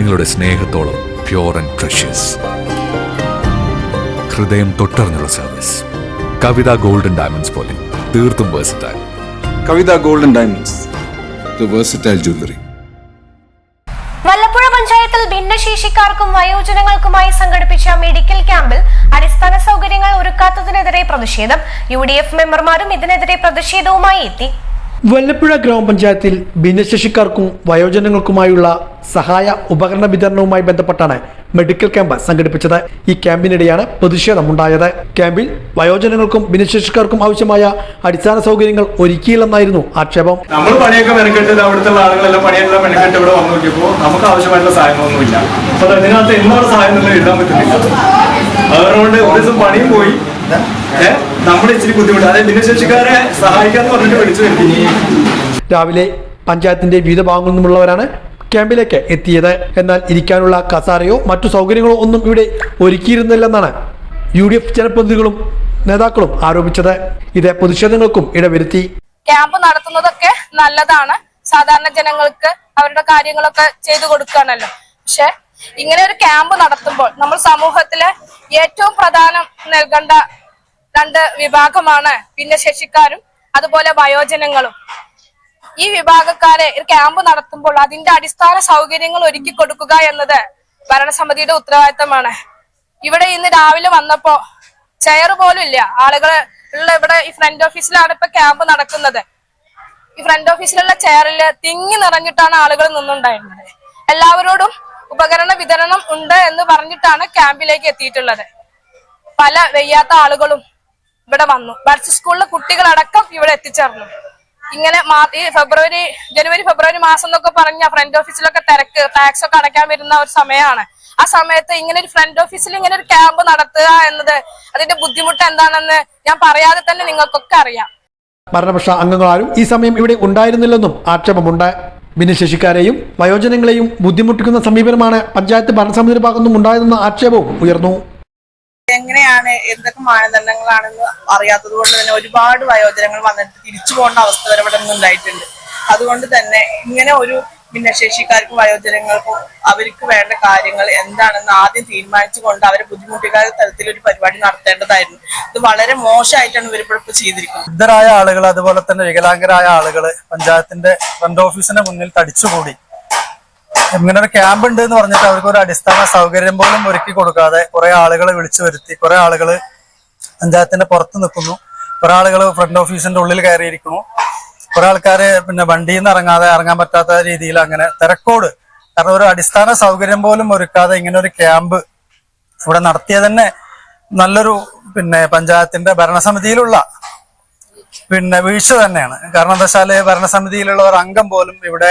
നിങ്ങളുടെ സ്നേഹത്തോളം pure and precious ഹൃദയം തൊട്ടറിഞ്ഞുള്ള സർവീസ് കവിത ഗോൾഡൻ ഡയമണ്ട്സ് പോലെ തീർത്തും versatile Kavitha golden diamonds the versatile jewellery Vallappuzha പഞ്ചായത്തിൽ ഭിന്നശേഷിക്കാർക്കും വയോജനങ്ങൾക്കുമായി സംഘടിപ്പിച്ച മെഡിക്കൽ ക്യാമ്പിൽ അടിസ്ഥാന സൗകര്യങ്ങൾ ഒരുക്കാത്തതിനെതിരെ പ്രതിഷേധം. യു ഡി എഫ് മെമ്പർമാരും ഇതിനെതിരെ പ്രതിഷേധവുമായി എത്തി. വല്ലപ്പുഴ ഗ്രാമപഞ്ചായത്തിൽ ഭിന്നശേഷിക്കാർക്കും വയോജനങ്ങൾക്കുമായുള്ള സഹായ ഉപകരണ വിതരണവുമായി ബന്ധപ്പെട്ടാണ് മെഡിക്കൽ ക്യാമ്പ് സംഘടിപ്പിച്ചത്. ഈ ക്യാമ്പിനിടെയാണ് പ്രതിഷേധമുണ്ടായത്. ക്യാമ്പിൽ വയോജനങ്ങൾക്കും ഭിന്നശേഷിക്കാർക്കും ആവശ്യമായ അടിസ്ഥാന സൗകര്യങ്ങൾ ഒരുക്കിയില്ലെന്നായിരുന്നു ആക്ഷേപം. നമ്മൾ പണിയൊക്കെ മെനക്കെട്ട് അവിടുത്തെ ആളുകളെല്ലാം പണിയെല്ലാം മെനക്കെട്ട് ഇവിടെ വന്നു നോക്കിയപ്പോൾ നമുക്ക് ആവശ്യമായിട്ടുള്ള സഹായമൊന്നുമില്ല അപ്പോൾ അതിനകത്ത് എന്നുള്ള സഹായം ഒന്നും എഴുതാൻ പറ്റുന്നില്ല. അതുകൊണ്ട് ഒരു ദിവസം പണിയും പോയി. നമ്മൾ ഇച്ചിരി ബുദ്ധിമുട്ട്. അതായത് ഭിന്നശേഷിക്കാരെ സഹായിക്കാന്ന് പറഞ്ഞിട്ട് വിളിച്ചു വരുത്തി. രാവിലെ പഞ്ചായത്തിന്റെ വിവിധ ഭാഗങ്ങളിൽ നിന്നുള്ളവരാണ് ക്യാമ്പിലേക്ക് എത്തിയത്. എന്നാൽ ഇരിക്കാനുള്ള കസാരയോ മറ്റു സൗകര്യങ്ങളോ ഒന്നും ഇവിടെ ഒരുക്കിയിരുന്നില്ലെന്നാണ് യു ഡി എഫ് ജനപ്രതിനിധികളും നേതാക്കളും ആരോപിച്ചത്. ഇത് പ്രതിഷേധങ്ങൾക്കും ഇടവരുത്തി. ക്യാമ്പ് നടത്തുന്നതൊക്കെ നല്ലതാണ്. സാധാരണ ജനങ്ങൾക്ക് അവരുടെ കാര്യങ്ങളൊക്കെ ചെയ്തു കൊടുക്കുകയാണല്ലോ. പക്ഷെ ഇങ്ങനെ ഒരു ക്യാമ്പ് നടത്തുമ്പോൾ നമ്മൾ സമൂഹത്തിലെ ഏറ്റവും പ്രധാനം നൽകേണ്ട രണ്ട് വിഭാഗമാണ് ഭിന്നശേഷിക്കാരും അതുപോലെ വയോജനങ്ങളും. ഈ വിഭാഗക്കാരെ ക്യാമ്പ് നടത്തുമ്പോൾ അതിന്റെ അടിസ്ഥാന സൗകര്യങ്ങൾ ഒരുക്കി കൊടുക്കുക എന്നത് ഭരണസമിതിയുടെ ഉത്തരവാദിത്തമാണ്. ഇവിടെ ഇന്ന് രാവിലെ വന്നപ്പോ ചെയർ പോലും ഇല്ല. ആളുകൾ ഉള്ള ഇവിടെ ഈ ഫ്രണ്ട് ഓഫീസിലാണ് ഇപ്പൊ ക്യാമ്പ് നടക്കുന്നത്. ഈ ഫ്രണ്ട് ഓഫീസിലുള്ള ചെയറിൽ തിങ്ങി നിറഞ്ഞിട്ടാണ് ആളുകൾ നിന്നുണ്ടായിരുന്നത്. എല്ലാവരോടും ഉപകരണ വിതരണം ഉണ്ട് എന്ന് പറഞ്ഞിട്ടാണ് ക്യാമ്പിലേക്ക് എത്തിയിട്ടുള്ളത്. പല വെയ്യാത്ത ആളുകളും ഇവിടെ വന്നു. ബഡ്സ് സ്കൂളിലെ കുട്ടികളടക്കം ഇവിടെ എത്തിച്ചേർന്നു. ഇങ്ങനെ ഈ ഫെബ്രുവരി ജനുവരി ഫെബ്രുവരി മാസം എന്നൊക്കെ പറഞ്ഞ ഫ്രണ്ട് ഓഫീസിലൊക്കെ തിരക്ക് ടാക്സ് ഒക്കെ അടയ്ക്കാൻ വരുന്ന ഒരു സമയമാണ്. ആ സമയത്ത് ഇങ്ങനെ ഒരു ഫ്രണ്ട് ഓഫീസിൽ ഇങ്ങനെ ഒരു ക്യാമ്പ് നടത്തുക എന്നത് അതിന്റെ ബുദ്ധിമുട്ട് എന്താണെന്ന് ഞാൻ പറയാതെ തന്നെ നിങ്ങൾക്കൊക്കെ അറിയാം. ഭരണപക്ഷ അംഗങ്ങളാരും ഈ സമയം ഇവിടെ ഉണ്ടായിരുന്നില്ലെന്നും ആക്ഷേപമുണ്ട്. ഭിന്നശേഷിക്കാരെയും വയോജനങ്ങളെയും ബുദ്ധിമുട്ടിക്കുന്ന സമീപനമാണ് പഞ്ചായത്ത് ഭരണസമിതിയുടെ ഭാഗത്തുനിന്നും ഉണ്ടായതെന്ന ആക്ഷേപവും ഉയർന്നു. എങ്ങനെയാണ് എന്തൊക്കെ മാനദണ്ഡങ്ങളാണെന്ന് അറിയാത്തത് കൊണ്ട് തന്നെ ഒരുപാട് വയോജനങ്ങൾ വന്നിട്ട് തിരിച്ചു പോകേണ്ട അവസ്ഥ വരെ ഇവിടെ ഉണ്ടായിട്ടുണ്ട്. അതുകൊണ്ട് തന്നെ ഇങ്ങനെ ഒരു ഭിന്നശേഷിക്കാർക്കും വയോജനങ്ങൾക്കും അവർക്ക് വേണ്ട കാര്യങ്ങൾ എന്താണെന്ന് ആദ്യം തീരുമാനിച്ചുകൊണ്ട് അവരെ ബുദ്ധിമുട്ടിക്കാത്ത തരത്തിൽ ഒരു പരിപാടി നടത്തേണ്ടതായിരുന്നു. ഇത് വളരെ മോശമായിട്ടാണ് ഇവരിപ്പോഴിപ്പോ ചെയ്തിരിക്കുന്നത്. വൃദ്ധരായ ആളുകൾ അതുപോലെ തന്നെ വികലാംഗരായ ആളുകൾ പഞ്ചായത്തിന്റെ ഫ്രണ്ട് ഓഫീസിന്റെ മുന്നിൽ തടിച്ചുകൂടി. ഇങ്ങനെ ഒരു ക്യാമ്പ് ഉണ്ട് എന്ന് പറഞ്ഞിട്ട് അവർക്ക് ഒരു അടിസ്ഥാന സൗകര്യം പോലും ഒരുക്കി കൊടുക്കാതെ കുറെ ആളുകളെ വിളിച്ചു വരുത്തി കുറെ ആളുകൾ പഞ്ചായത്തിന്റെ പുറത്ത് നിൽക്കുന്നു. കുറെ ആളുകൾ ഫ്രണ്ട് ഓഫീസിന്റെ ഉള്ളിൽ കയറിയിരിക്കുന്നു. കുറെ ആൾക്കാര് പിന്നെ വണ്ടിയിൽ നിന്ന് ഇറങ്ങാതെ ഇറങ്ങാൻ പറ്റാത്ത രീതിയിൽ അങ്ങനെ തിരക്കോട്. കാരണം ഒരു അടിസ്ഥാന സൗകര്യം പോലും ഒരുക്കാതെ ഇങ്ങനെ ഒരു ക്യാമ്പ് ഇവിടെ നടത്തിയ തന്നെ നല്ലൊരു പിന്നെ പഞ്ചായത്തിന്റെ ഭരണസമിതിയിലുള്ള പിന്നെ വീഴ്ച തന്നെയാണ്. കാരണം എന്താ വെച്ചാൽ ഭരണസമിതിയിലുള്ള ഒരു അംഗം പോലും ഇവിടെ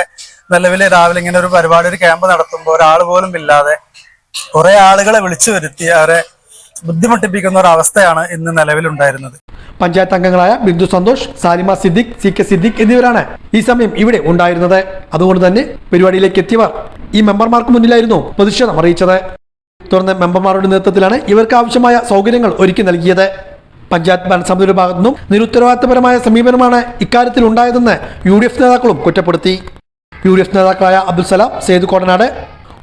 നിലവിൽ രാവിലെ ഇങ്ങനെ ഒരു പരിപാടി ഒരു ക്യാമ്പ് നടത്തുമ്പോൾ ഒരാൾ പോലും ഇല്ലാതെ കുറെ ആളുകളെ വിളിച്ചു വരുത്തി അവരെ ബുദ്ധിമുട്ടിപ്പിക്കുന്ന ഒരു അവസ്ഥയാണ് ഇന്ന് നിലവിലുണ്ടായിരുന്നത്. പഞ്ചായത്ത് അംഗങ്ങളായ ബിന്ദു സന്തോഷ് സാലിമ സിദ്ദിഖ് സി കെ സിദ്ദിഖ് എന്നിവരാണ് ഈ സമയം ഇവിടെ ഉണ്ടായിരുന്നത്. അതുകൊണ്ട് തന്നെ പരിപാടിയിലേക്ക് എത്തിയവർ ഈ മെമ്പർമാർക്ക് മുന്നിലായിരുന്നു പ്രതിഷേധം അറിയിച്ചത്. തുടർന്ന് മെമ്പർമാരുടെ നേതൃത്വത്തിലാണ് ഇവർക്ക് ആവശ്യമായ സൗകര്യങ്ങൾ ഒരുക്കി നൽകിയത്. പഞ്ചായത്ത് ഭരണസമിതിയുടെ ഭാഗത്തുനിന്നും നിരുത്തരവാദിത്തപരമായ സമീപനമാണ് ഇക്കാര്യത്തിൽ ഉണ്ടായതെന്ന് യു ഡി എഫ് നേതാക്കളും കുറ്റപ്പെടുത്തി. യു ഡി എഫ് നേതാക്കളായ അബ്ദുൽ സലാം സെയ്ദ് കോടനാട്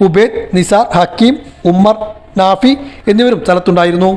ഉബേദ് നിസാർ ഹക്കീം ഉമ്മർ നാഫി എന്നിവരും സ്ഥലത്തുണ്ടായിരുന്നു.